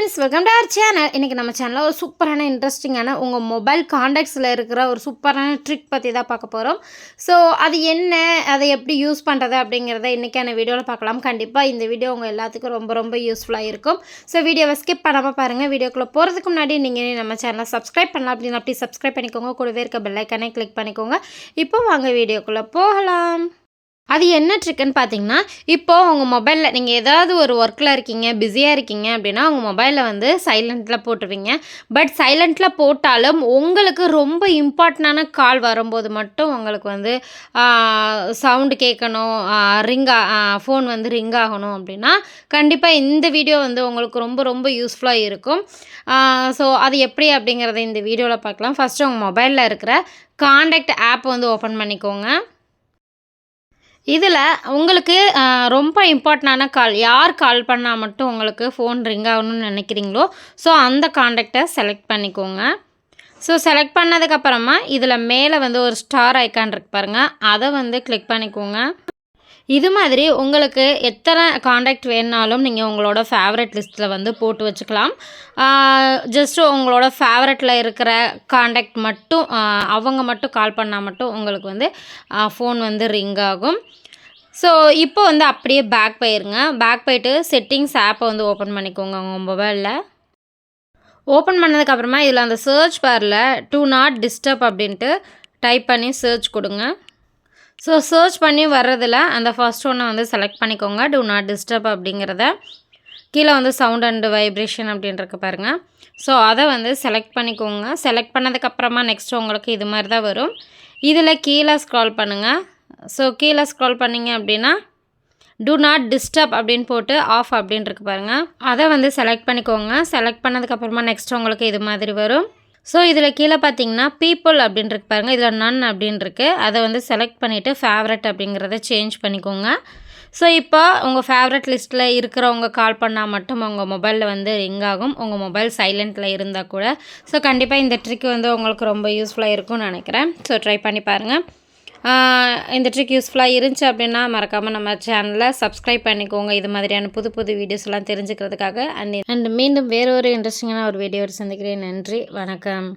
Friends welcome to our channel இன்றைக்கி நம்ம சேனலில் ஒரு சூப்பரான இன்ட்ரெஸ்டிங்கான உங்கள் மொபைல் காண்டாக்ட்ஸில் இருக்கிற ஒரு சூப்பரான ட்ரிக் பற்றி தான் பார்க்க போகிறோம் ஸோ அது என்ன? அதை எப்படி யூஸ் பண்ணுறது அப்படிங்கிறத இன்றைக்கான வீடியோவில் பார்க்கலாம். கண்டிப்பாக இந்த வீடியோ உங்கள் எல்லாத்துக்கும் ரொம்ப ரொம்ப யூஸ்ஃபுல்லாக இருக்கும். ஸோ வீடியோவை ஸ்கிப் பண்ணாமல் பாருங்கள் வீடியோக்குள்ளே போகிறதுக்கு முன்னாடி நீங்கள் நம்ம சேனலை சப்ஸ்கிரைப் பண்ணலாம் அப்படின்னு அப்படி சப்ஸ்கிரைப் பண்ணிக்கோங்க. கூடவே இருக்க பெல்லைக்கானே கிளிக் பண்ணிக்கோங்க. இப்போ வாங்க வீடியோக்குள்ளே போகலாம். அது என்ன ட்ரிக்குன்னு பார்த்தீங்கன்னா இப்போது உங்கள் மொபைலில் நீங்கள் ஏதாவது ஒரு ஒர்க்கில் இருக்கீங்க பிஸியாக இருக்கீங்க அப்படின்னா உங்கள் மொபைலில் வந்து சைலண்ட்டில் போட்டுருவீங்க. பட் சைலண்ட்டில் போட்டாலும் உங்களுக்கு ரொம்ப இம்பார்ட்டண்டான கால் வரும்போது மட்டும் உங்களுக்கு வந்து சவுண்டு கேட்கணும் ரிங் ஃபோன் வந்து ரிங் ஆகணும் அப்படின்னா கண்டிப்பாக இந்த வீடியோ வந்து உங்களுக்கு ரொம்ப ரொம்ப யூஸ்ஃபுல்லாக இருக்கும். ஸோ அது எப்படி அப்படிங்கிறத இந்த வீடியோவில் பார்க்கலாம். ஃபஸ்ட்டு உங்கள் மொபைலில் இருக்கிற காண்டாக்ட் ஆப் வந்து ஓப்பன் பண்ணிக்கோங்க. இதில் உங்களுக்கு ரொம்ப இம்பார்ட்டண்டான கால் யார் கால் பண்ணால் மட்டும் உங்களுக்கு ஃபோன் ரிங் ஆகணும்னு நினைக்கிறீங்களோ ஸோ அந்த காண்டாக்டை செலக்ட் பண்ணிக்கோங்க. ஸோ செலக்ட் பண்ணதுக்கப்புறமா இதில் மேலே வந்து ஒரு ஸ்டார் ஐக்கான் இருக்கு பாருங்கள் அதை வந்து கிளிக் பண்ணிக்கோங்க. இது மாதிரி உங்களுக்கு எத்தனை காண்டாக்ட் வேணுனாலும் நீங்கள் உங்களோட ஃபேவரட் லிஸ்ட்டில் வந்து போட்டு வச்சுக்கலாம். ஜஸ்ட்டு உங்களோட ஃபேவரட்டில் இருக்கிற காண்டாக்ட் மட்டும் அவங்க மட்டும் கால் பண்ணால் மட்டும் உங்களுக்கு வந்து ஃபோன் வந்து ரிங் ஆகும். ஸோ இப்போ வந்து அப்படியே பேக் போயிருங்க. பேக் போயிட்டு செட்டிங்ஸ் ஆப்பை வந்து ஓப்பன் பண்ணிக்கோங்க உங்கள் மொபைலில் ஓப்பன் பண்ணதுக்கப்புறமா இதில் அந்த சர்ச் பாரில் டூ நாட் டிஸ்டர்ப் அப்படின்ட்டு டைப் பண்ணி சர்ச் கொடுங்க. ஸோ சர்ச் பண்ணி வர்றதில் அந்த ஃபஸ்ட் ஒன்றை வந்து செலக்ட் பண்ணிக்கோங்க. டூ நாட் டிஸ்டர்ப் அப்படிங்கிறத. கீழே வந்து சவுண்ட் அண்டு வைப்ரேஷன் அப்படின்றது பாருங்கள் ஸோ அதை வந்து செலக்ட் பண்ணிக்கோங்க. செலக்ட் பண்ணதுக்கப்புறமா நெக்ஸ்ட் உங்களுக்கு இது மாதிரி தான் வரும். இதில் கீழே ஸ்க்ரால் பண்ணுங்கள் ஸோ கீழே ஸ்க்ரால் பண்ணிங்க அப்படின்னா டூ நாட் டிஸ்டர்ப் அப்படின்னு போட்டு ஆஃப் அப்படின்ட்டு பாருங்கள் அதை வந்து செலக்ட் பண்ணிக்கோங்க. செலக்ட் பண்ணதுக்கப்புறமா நெக்ஸ்ட் உங்களுக்கு இது மாதிரி வரும். ஸோ இதில் கீழே பார்த்தீங்கன்னா பீப்புள் அப்படின்ட்டு பாருங்கள் இதில் நன் அப்படின்ருக்கு அதை வந்து செலக்ட் பண்ணிவிட்டு ஃபேவரட் அப்படிங்கிறத சேஞ்ச் பண்ணிக்கோங்க. ஸோ இப்போ உங்கள் ஃபேவரட் லிஸ்ட்டில் இருக்கிறவங்க கால் பண்ணால் மட்டும் உங்கள் மொபைலில் வந்து ரிங் ஆகும். உங்கள் மொபைல் சைலண்ட்டில் இருந்தால் கூட. ஸோ கண்டிப்பாக இந்த ட்ரிக் வந்து உங்களுக்கு ரொம்ப யூஸ்ஃபுல்லாக இருக்கும்னு நினைக்கிறேன். ஸோ ட்ரை பண்ணி பாருங்கள் இந்த ட்ரிக் யூஸ்ஃபுல்லாக இருந்துச்சு அப்படின்னா மறக்காமல் நம்ம சேனலில் சப்ஸ்கிரைப் பண்ணிக்கோங்க. இது மாதிரியான புது புது வீடியோஸ்லாம் தெரிஞ்சுக்கிறதுக்காக. அண்ட் அண்ட் மீண்டும் வேறு ஒரு இன்ட்ரெஸ்டிங்கான ஒரு வீடியோ சந்திக்கிறேன். நன்றி. வணக்கம்.